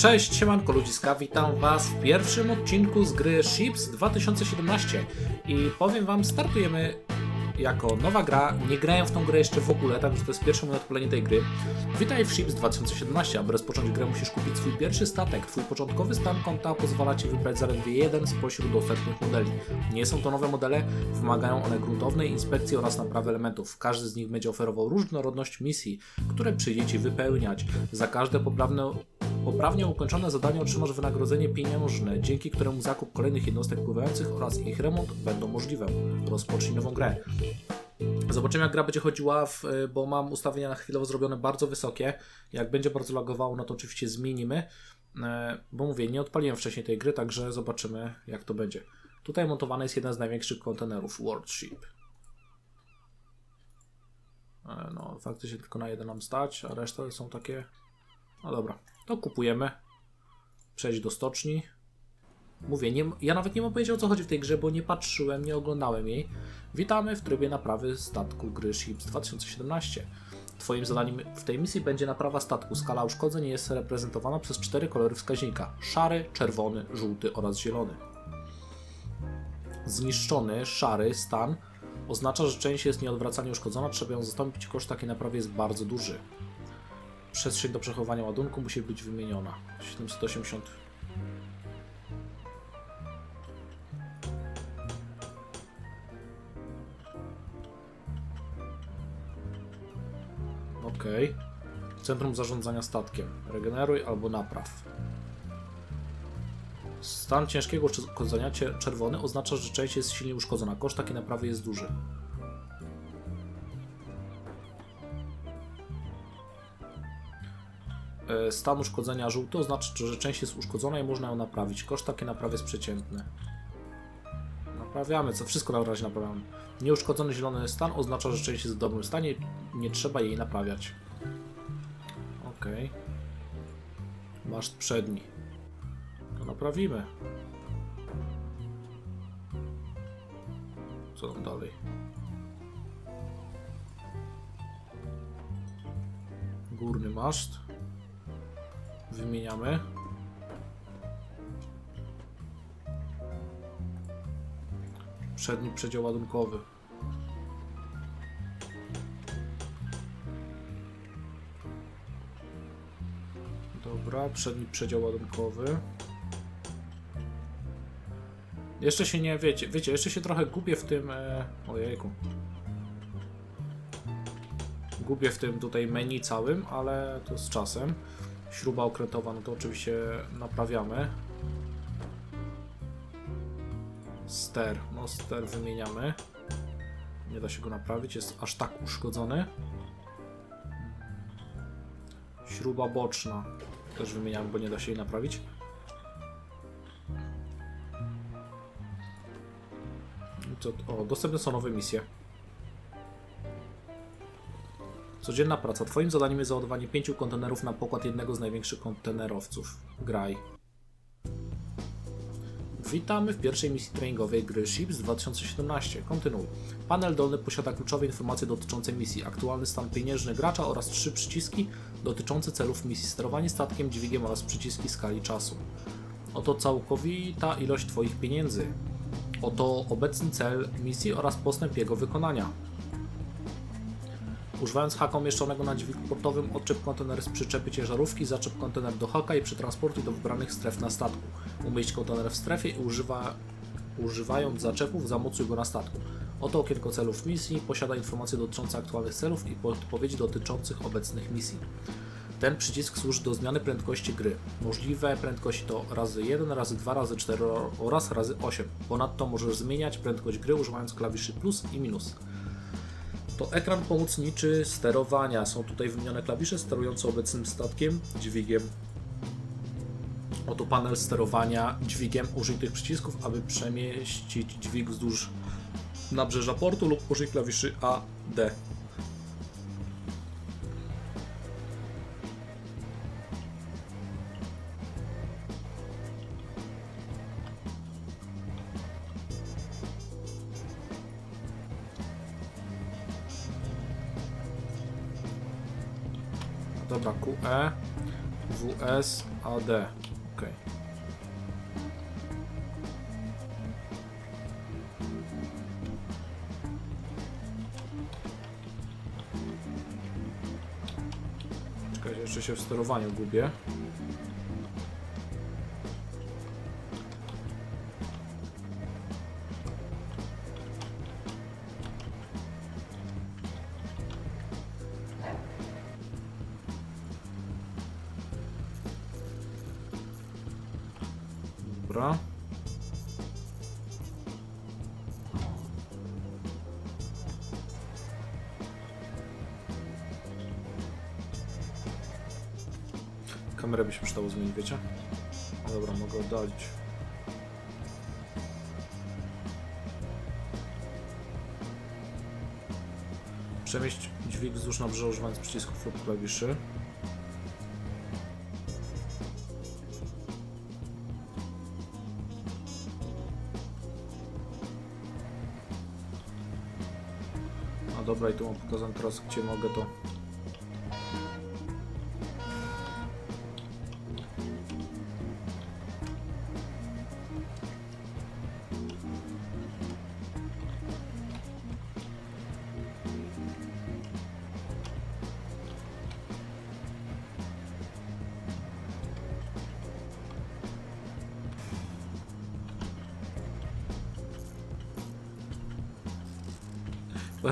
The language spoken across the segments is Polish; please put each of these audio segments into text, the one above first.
Cześć, siemanko ludziska, witam was w pierwszym odcinku z gry Ships 2017 i powiem wam, startujemy jako nowa gra, nie grałem w tą grę jeszcze w ogóle, także to jest pierwsze moje odpalenie tej gry. Witaj w Ships 2017, aby rozpocząć grę musisz kupić swój pierwszy statek. Twój początkowy stan konta pozwala ci wybrać zaledwie jeden spośród dostępnych modeli. Nie są to nowe modele, wymagają one gruntownej inspekcji oraz naprawy elementów. Każdy z nich będzie oferował różnorodność misji, które przyjdzie ci wypełniać. Za każde poprawne Poprawnie ukończone zadanie otrzymasz wynagrodzenie pieniężne, dzięki któremu zakup kolejnych jednostek pływających oraz ich remont będą możliwe. Rozpocznij nową grę. Zobaczymy jak gra będzie chodziła, w, bo mam ustawienia na chwilowo zrobione bardzo wysokie. Jak będzie bardzo lagowało, no to oczywiście zmienimy. E, Bo mówię, nie odpaliłem wcześniej tej gry, także zobaczymy jak to będzie. Tutaj montowany jest jeden z największych kontenerów, World Ship. E, No, faktycznie tylko na jeden nam stać, a reszta są takie... No dobra, to kupujemy. Przejść do stoczni. Mówię, nie, ja nawet nie mam pojęcia o co chodzi w tej grze, bo nie patrzyłem, nie oglądałem jej. Witamy w trybie naprawy statku gry Ships 2017. Twoim zadaniem w tej misji będzie naprawa statku. Skala uszkodzeń jest reprezentowana przez cztery kolory wskaźnika: szary, czerwony, żółty oraz zielony. Zniszczony, szary stan oznacza, że część jest nieodwracalnie uszkodzona, trzeba ją zastąpić. Koszt takiej naprawy jest bardzo duży. Przestrzeń do przechowywania ładunku musi być wymieniona. 780. Ok. Centrum zarządzania statkiem. Regeneruj albo napraw. Stan ciężkiego uszkodzenia czerwony oznacza, że część jest silnie uszkodzona. Koszt takiej naprawy jest duży. E, Stan uszkodzenia żółty oznacza, że część jest uszkodzona i można ją naprawić. Koszt takiej naprawy jest przeciętny. Naprawiamy, co wszystko na razie naprawiamy. Nieuszkodzony zielony stan oznacza, że część jest w dobrym stanie, nie trzeba jej naprawiać. Ok. Maszt przedni. To naprawimy. Co tam dalej? Górny maszt. Wymieniamy. Przedni przedział ładunkowy. Dobra, przedni przedział ładunkowy. Jeszcze się nie, wiecie, wiecie, jeszcze się trochę gubię w tym, e, ojejku. Gubię w tym tutaj menu całym, ale to z czasem. Śruba okrętowa, no to oczywiście naprawiamy. Ster, no ster wymieniamy. Nie da się go naprawić, jest aż tak uszkodzony. Śruba boczna też wymieniamy, bo nie da się jej naprawić. Co, o, dostępne są nowe misje. Codzienna praca. Twoim zadaniem jest załadowanie pięciu kontenerów na pokład jednego z największych kontenerowców. Graj. Witamy w pierwszej misji treningowej gry Ships 2017. Kontynuuj. Panel dolny posiada kluczowe informacje dotyczące misji, aktualny stan pieniężny gracza oraz trzy przyciski dotyczące celów misji, sterowanie statkiem, dźwigiem oraz przyciski skali czasu. Oto całkowita ilość Twoich pieniędzy. Oto obecny cel misji oraz postęp jego wykonania. Używając haka umieszczonego na dźwigu portowym, odczep kontener z przyczepy ciężarówki, zaczep kontener do haka i przetransportuj do wybranych stref na statku. Umieść kontener w strefie i używa, używając zaczepów zamocuj go na statku. Oto okienko celów misji, posiada informacje dotyczące aktualnych celów i podpowiedzi dotyczących obecnych misji. Ten przycisk służy do zmiany prędkości gry. Możliwe prędkości to razy 1, razy 2, razy 4 oraz razy 8. Ponadto możesz zmieniać prędkość gry używając klawiszy plus i minus. To ekran pomocniczy sterowania. Są tutaj wymienione klawisze sterujące obecnym statkiem, dźwigiem. Oto panel sterowania dźwigiem. Użyj tych przycisków, aby przemieścić dźwig wzdłuż nabrzeża portu lub użyj klawiszy A, D. QE. WS AD. Okej. Czekajcie, jeszcze się w sterowaniu gubię. Dobra. Kamerę by się przydało zmienić, wiecie? Dobra, mogę oddalić. Przemieść dźwig wzdłuż nabrzeża używając przycisków lub klawiszy. A dobra, i tu mam pokazane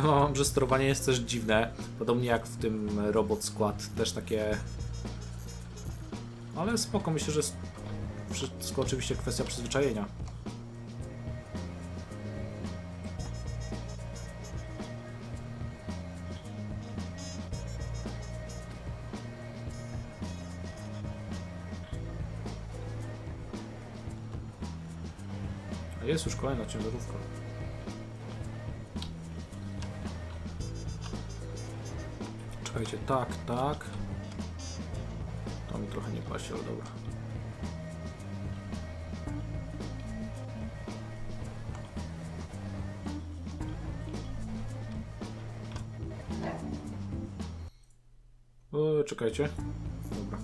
wam, że sterowanie jest też dziwne. Podobnie jak w tym Robot Skład. Też takie... Ale spoko, myślę, że wszystko oczywiście kwestia przyzwyczajenia. A jest już kolejna ciężarówka. Czekajcie, tak, tak. To mi trochę nie pasi, ale dobra. O, czekajcie. Dobra.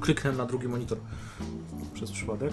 Kliknę na drugi monitor przez przypadek.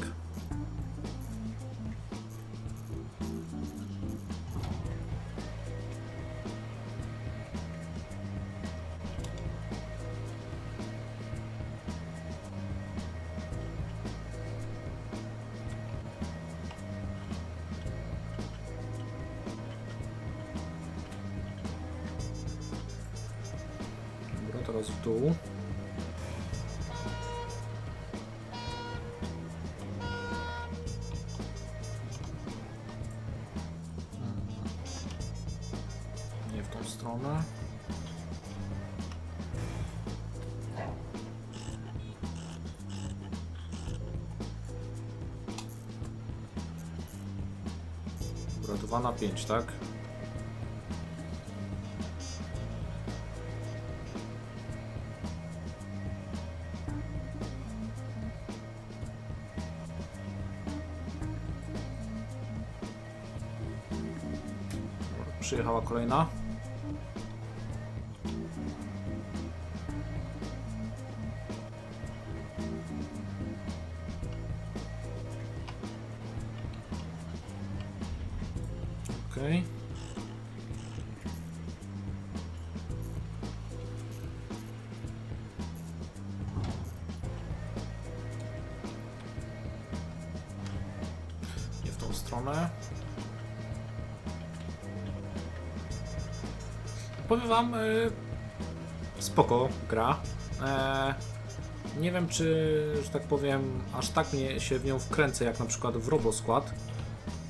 2 na 5, tak? Przyjechała kolejna. Powiem wam, y, spoko gra. E, nie wiem, czy, że tak powiem, aż tak mnie się w nią wkręcę, jak na przykład w Roboskład,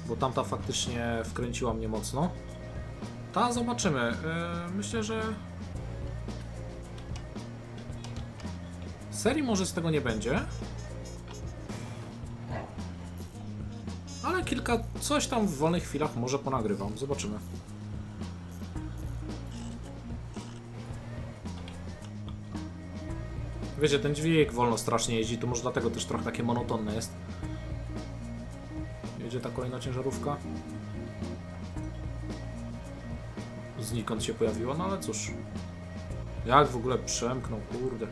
bo tamta faktycznie wkręciła mnie mocno. Ta zobaczymy. E, myślę, że serii może z tego nie będzie. Ale kilka, coś tam w wolnych chwilach może ponagrywam. Zobaczymy. Wiecie, ten dźwig wolno strasznie jeździ, to może dlatego też trochę takie monotonne jest. Jedzie ta kolejna ciężarówka. Znikąd się pojawiła, no ale cóż. Jak w ogóle przemknął, kurde.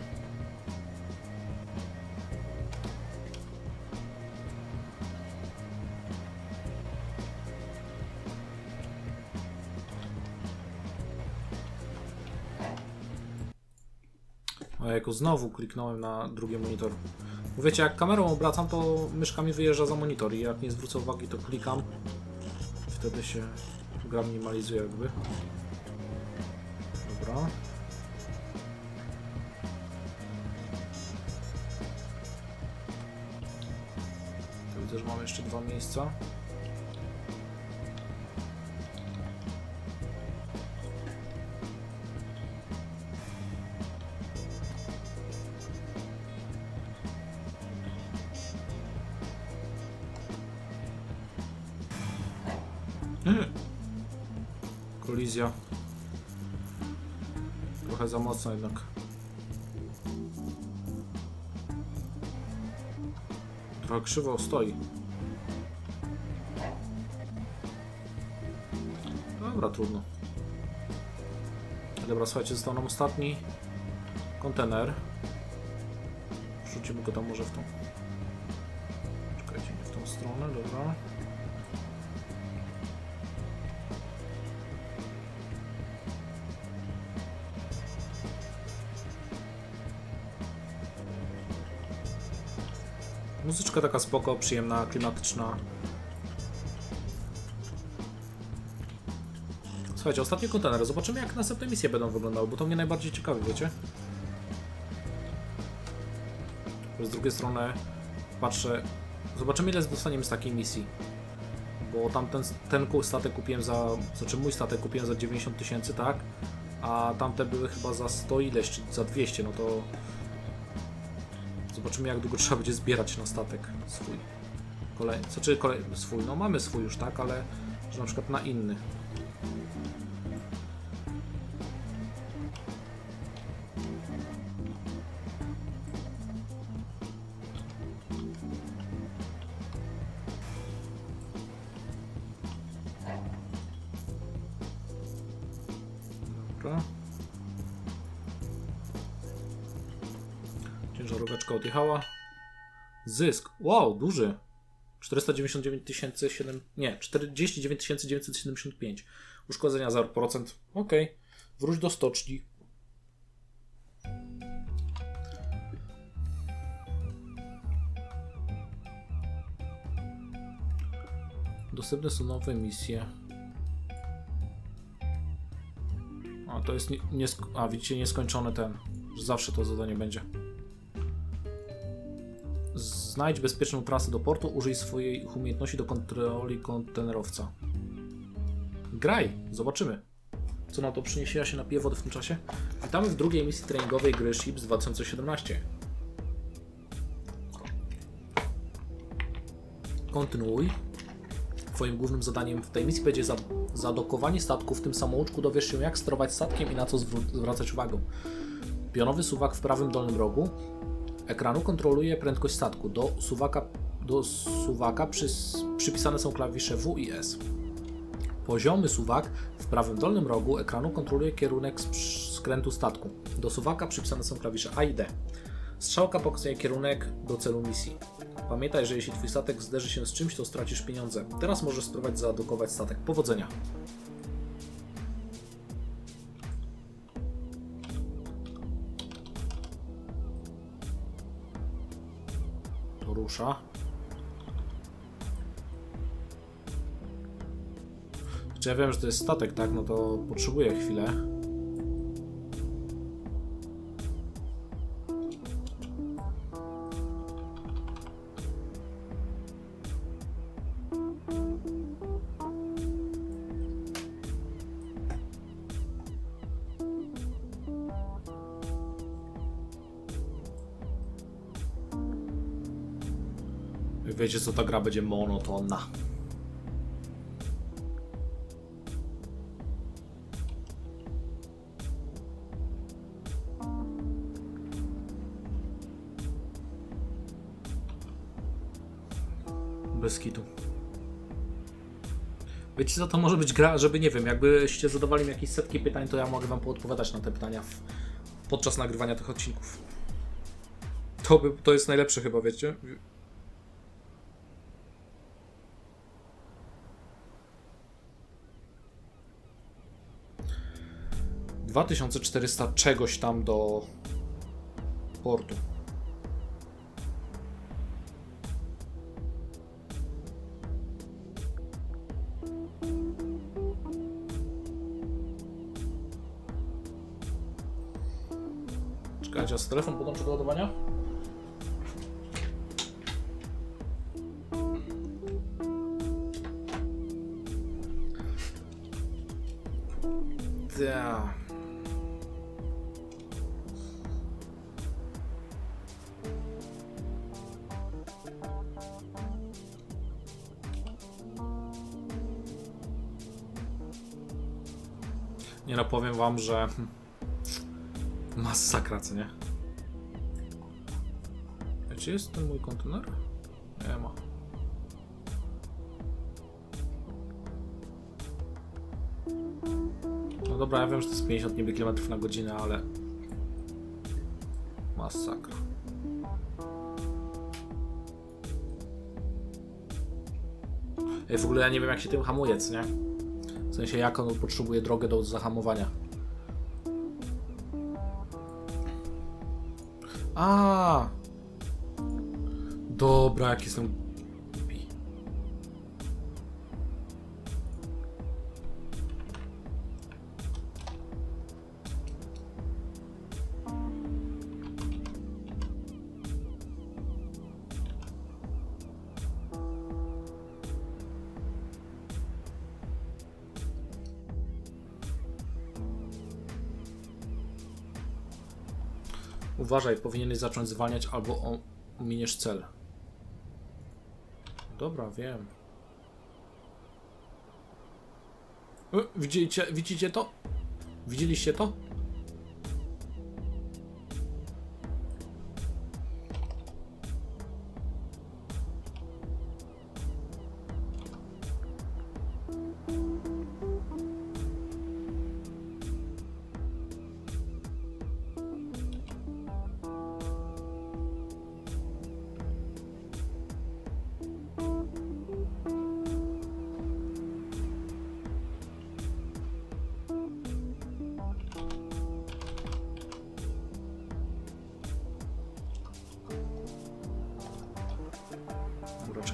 O, jako znowu kliknąłem na drugi monitor. Wiecie, jak kamerą obracam, to myszka mi wyjeżdża za monitor i jak nie zwrócę uwagi, to klikam. Wtedy się gra minimalizuje jakby. Dobra. To widzę, że mamy jeszcze dwa miejsca. Trochę za mocno jednak. Trochę krzywo stoi. Dobra, trudno. Dobra, słuchajcie, został nam ostatni kontener. Wrzucimy go tam może w tą. Czekajcie, nie w tą stronę, dobra. Muzyczka taka spoko, przyjemna, klimatyczna. Słuchajcie, ostatni kontener. Zobaczymy jak następne misje będą wyglądały, bo to mnie najbardziej ciekawi, wiecie? Z drugiej strony patrzę... Zobaczymy ile dostaniemy z takiej misji. Bo tamten ten statek kupiłem za... Znaczy mój statek kupiłem za 90 tysięcy, tak? A tamte były chyba za 100 ileś, czy za 200, no to... Zobaczymy jak długo trzeba będzie zbierać na statek swój. Kolejny. Znaczy kolejny swój, no mamy swój już, tak? Ale że na przykład na inny. Zysk. Wow, duży. 499 tysięcy 7... Nie, 49 975. Uszkodzenia 0%. Ok. Wróć do stoczni. Dostępne są nowe misje. A to jest nie, nie, a widzicie nieskończony ten, że zawsze to zadanie będzie. Znajdź bezpieczną trasę do portu, użyj swojej umiejętności do kontroli kontenerowca. Graj, zobaczymy. Co na to przyniesie, ja się napiję wody w tym czasie. Witamy w drugiej misji treningowej gry Ships 2017. Kontynuuj. Twoim głównym zadaniem w tej misji będzie za, zadokowanie statku. W tym samouczku dowiesz się, jak sterować statkiem i na co zwracać uwagę. Pionowy suwak w prawym dolnym rogu ekranu kontroluje prędkość statku. Do suwaka, do suwaka przypisane są klawisze W i S. Poziomy suwak w prawym dolnym rogu ekranu kontroluje kierunek skrętu statku. Do suwaka przypisane są klawisze A i D. Strzałka pokazuje kierunek do celu misji. Pamiętaj, że jeśli twój statek zderzy się z czymś, to stracisz pieniądze. Teraz możesz spróbować zadokować statek. Powodzenia. Rusza. Czy ja wiem, że to jest statek, tak? No to potrzebuję chwilę. Co, ta gra będzie monotonna. Bez kitu. Wiecie co, to może być gra, żeby nie wiem, jakbyście zadawali mi jakieś setki pytań, to ja mogę wam poodpowiadać na te pytania w, podczas nagrywania tych odcinków. To, by, to jest najlepsze chyba, wiecie? 2400 czegoś tam do portu. Czekajcie, a telefon podłączę do ładowania? Da. Nie no, powiem wam, że masakra, co nie? Czy jest ten mój kontener? Nie ma. No dobra, ja wiem, że to jest 50 niby kilometrów na godzinę, ale... Masakra. Ej, w ogóle ja nie wiem jak się tym hamuje, co nie? W sensie jak on potrzebuje drogę do zahamowania. A. Dobra, jak jestem Uważaj, powinieneś zacząć zwalniać albo ominiesz cel. Dobra, wiem. E, Widzicie, widzicie to? Widzieliście to?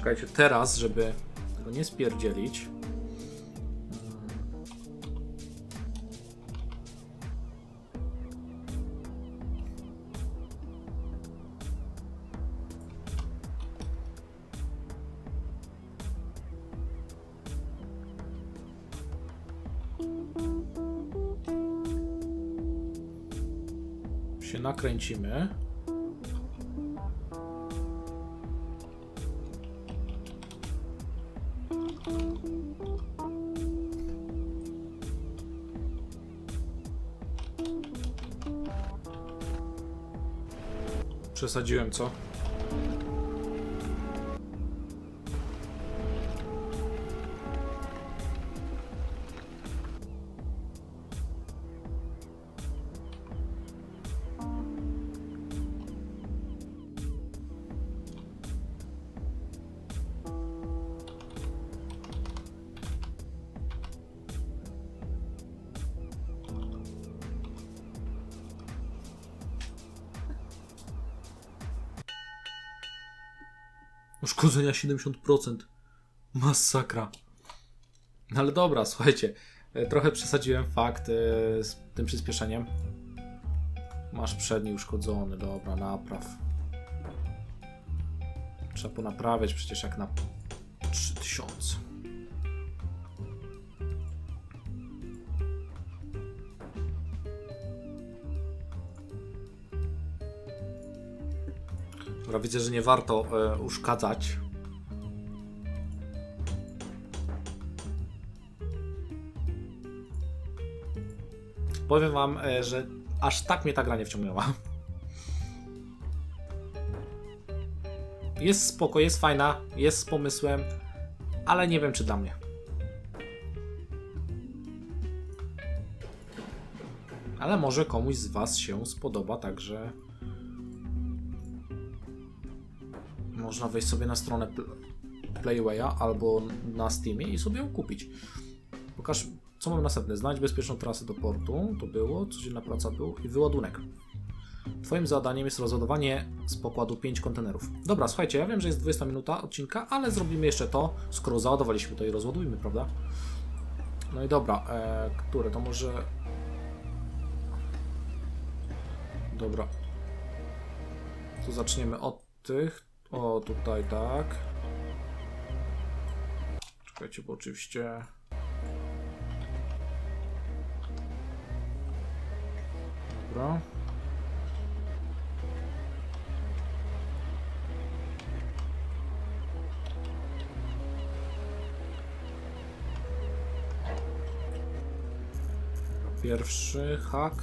Czekajcie teraz, żeby tego nie spierdzielić. Się nakręcimy. Przesadziłem, co? Uszkodzenia 70%. Masakra. No ale dobra, słuchajcie. e, Trochę przesadziłem fakt e, z tym przyspieszeniem. Masz przedni uszkodzony, dobra, napraw. Trzeba ponaprawiać przecież jak na 3000. Dobra, widzę, że nie warto e, uszkadzać. Powiem wam, e, że aż tak mnie ta gra nie wciągnęła. Jest spoko, jest fajna, jest z pomysłem, ale nie wiem czy dla mnie. Ale może komuś z was się spodoba, także można wejść sobie na stronę Pl- Playwaya albo na Steamie i sobie ją kupić. Pokaż, co mam następne. Znajdź bezpieczną trasę do portu, to było, codzienna praca był i wyładunek. Twoim zadaniem jest rozładowanie z pokładu 5 kontenerów. Dobra, słuchajcie, ja wiem, że jest 20 minuta odcinka, ale zrobimy jeszcze to, skoro załadowaliśmy to i rozładujmy, prawda? No i dobra, e, które to może... Dobra. To zaczniemy od tych. O, tutaj tak. Czekajcie, bo oczywiście... Dobra. Pierwszy hak,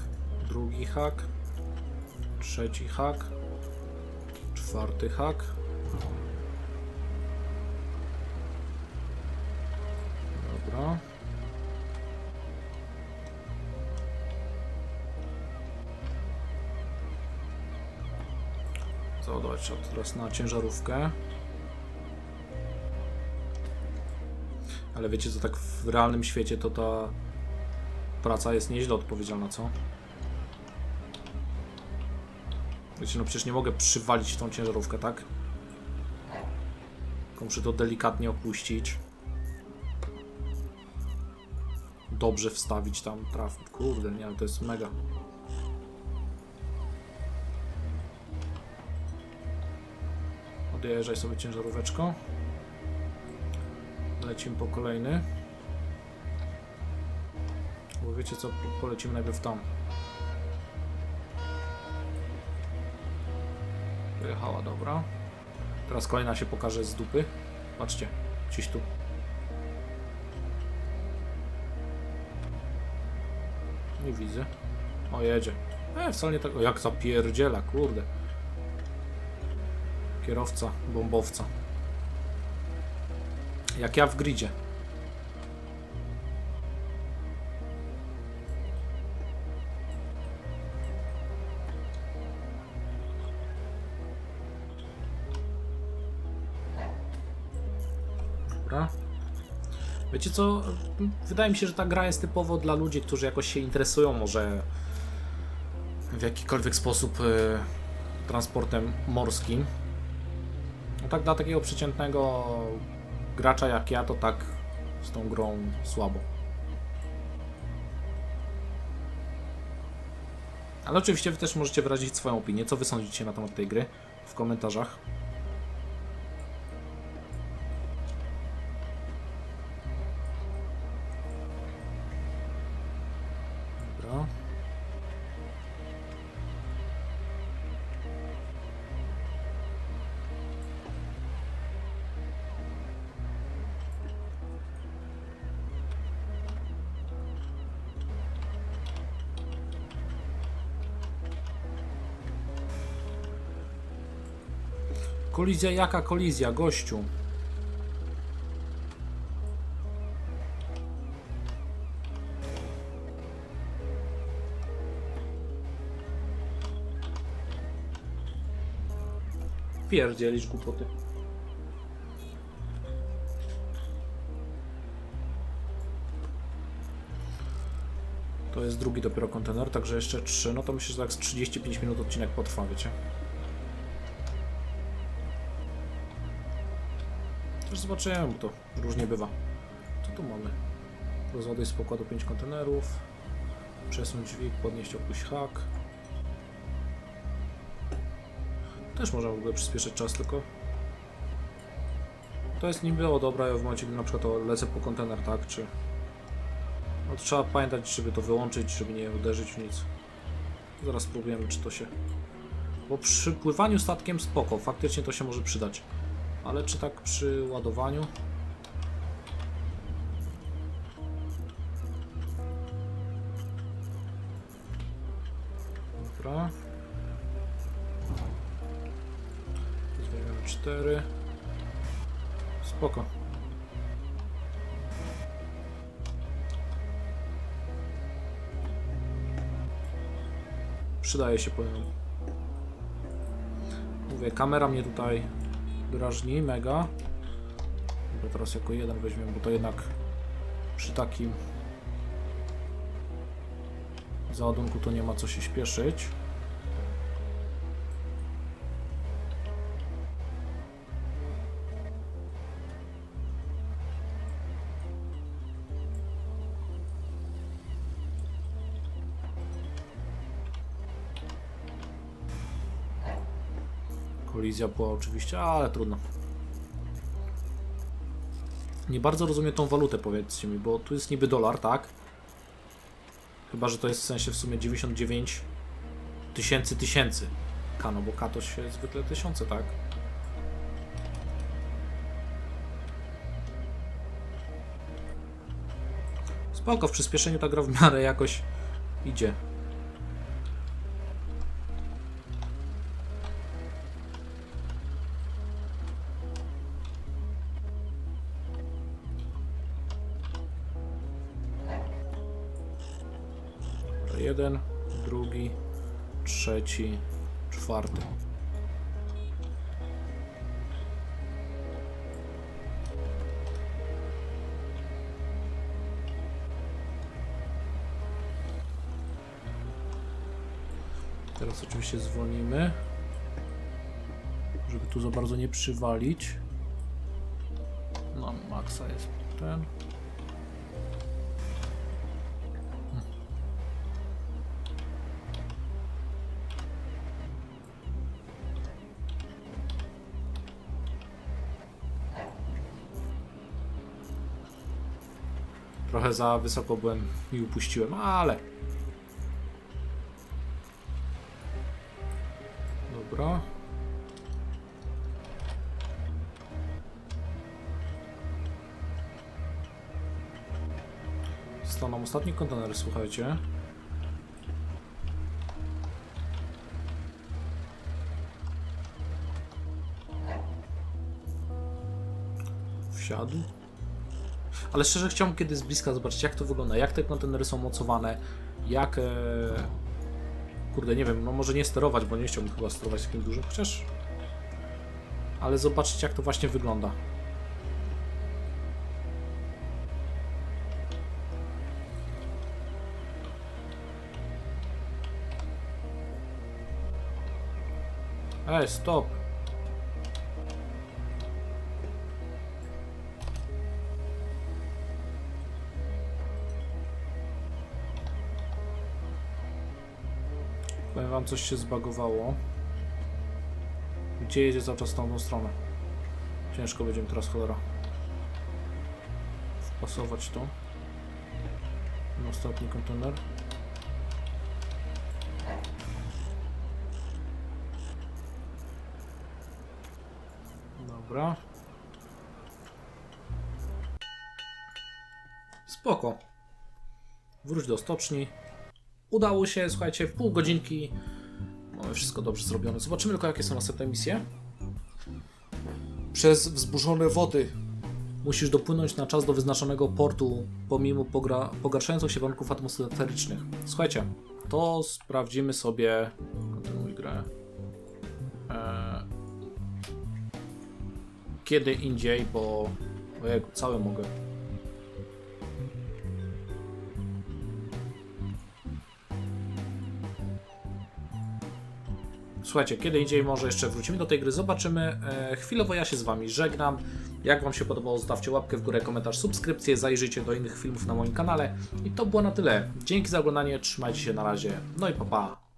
drugi hak, trzeci hak, czwarty hak. Dobra. Trzeba teraz na ciężarówkę. Ale wiecie co, tak w realnym świecie to ta praca jest nieźle odpowiedzialna, co? Wiecie, no przecież nie mogę przywalić tą ciężarówkę, tak? Tylko muszę to delikatnie opuścić. Dobrze wstawić tam trafić. Kurde, nie, to jest mega. Odjeżdżaj sobie ciężaróweczką. Lecimy po kolejny. Bo wiecie co, Po- polecimy najpierw tam. Wyjechała, dobra. Teraz kolejna się pokaże z dupy. Patrzcie, gdzieś tu. Nie widzę. O, jedzie. E, wcale nie tak. O, jak zapierdziela, kurde. Kierowca, bombowca. Jak ja w gridzie. Dobra. Wiecie co? Wydaje mi się, że ta gra jest typowo dla ludzi, którzy jakoś się interesują może w jakikolwiek sposób y, transportem morskim. Tak dla takiego przeciętnego gracza jak ja, to tak z tą grą słabo. Ale oczywiście wy też możecie wyrazić swoją opinię. Co wy sądzicie na temat tej gry w komentarzach? Kolizja jaka kolizja, gościu? Pierdzielisz głupoty. To jest drugi dopiero kontener, także jeszcze trzy. No to myślę, że tak z 35 minut odcinek potrwa, wiecie. Zobaczyłem, bo to różnie bywa. Co tu mamy? Rozładuj z pokładu 5 kontenerów. Przesuń dźwig, podnieść opuść hak. Też można w ogóle przyspieszyć czas, tylko... To jest niby o dobra, w momencie, gdy na przykład lecę po kontener, tak, czy... No to trzeba pamiętać, żeby to wyłączyć, żeby nie uderzyć w nic. Zaraz spróbujemy, czy to się... Bo przy pływaniu statkiem spoko, faktycznie to się może przydać. Ale czy tak przy ładowaniu? Dobra. Weźmiemy 4. Spoko. Przydaje się powiem. Mówię, kamera mnie tutaj drażni, mega. Dobra, teraz jako jeden weźmiemy, bo to jednak przy takim załadunku to nie ma co się śpieszyć. Kolizja była oczywiście, ale trudno. Nie bardzo rozumiem tą walutę, powiedzcie mi, bo tu jest niby dolar, tak? Chyba, że to jest w sensie w sumie 99 tysięcy tysięcy. K, no bo K to się zwykle tysiące, tak? Spoko, w przyspieszeniu ta gra w miarę jakoś idzie. Trzeci, czwarty. Teraz oczywiście zwolnimy, żeby tu za bardzo nie przywalić. No, maksa jest ten. Za wysoko byłem i upuściłem, ale. Dobra. Został nam ostatni kontener, słuchajcie. Wsiadł. Ale szczerze chciałbym kiedyś z bliska zobaczyć, jak to wygląda, jak te kontenery są mocowane, jak. E... Kurde, nie wiem, no może nie sterować, bo nie chciałbym chyba sterować takim dużym, chociaż. Ale zobaczyć, jak to właśnie wygląda. Ej, stop! Coś się zbagowało. Gdzie jedzie cały czas w tą stronę? Ciężko będzie mi teraz cholera. Wpasować to. Na ostatni kontener. Dobra. Spoko. Wróć do stoczni. Udało się, słuchajcie, w pół godzinki. Mamy wszystko dobrze zrobione. Zobaczymy tylko, jakie są następne misje. Przez wzburzone wody musisz dopłynąć na czas do wyznaczonego portu, pomimo pogarszających się warunków atmosferycznych. Słuchajcie, to sprawdzimy sobie. Kontynuuj grę. Eee, kiedy indziej, bo. Ojej, całe mogę. Słuchajcie, kiedy indziej może jeszcze wrócimy do tej gry, zobaczymy. E, chwilowo ja się z Wami żegnam. Jak Wam się podobało, zostawcie łapkę w górę, komentarz, subskrypcję, zajrzyjcie do innych filmów na moim kanale. I to było na tyle. Dzięki za oglądanie, trzymajcie się na razie. No i pa pa.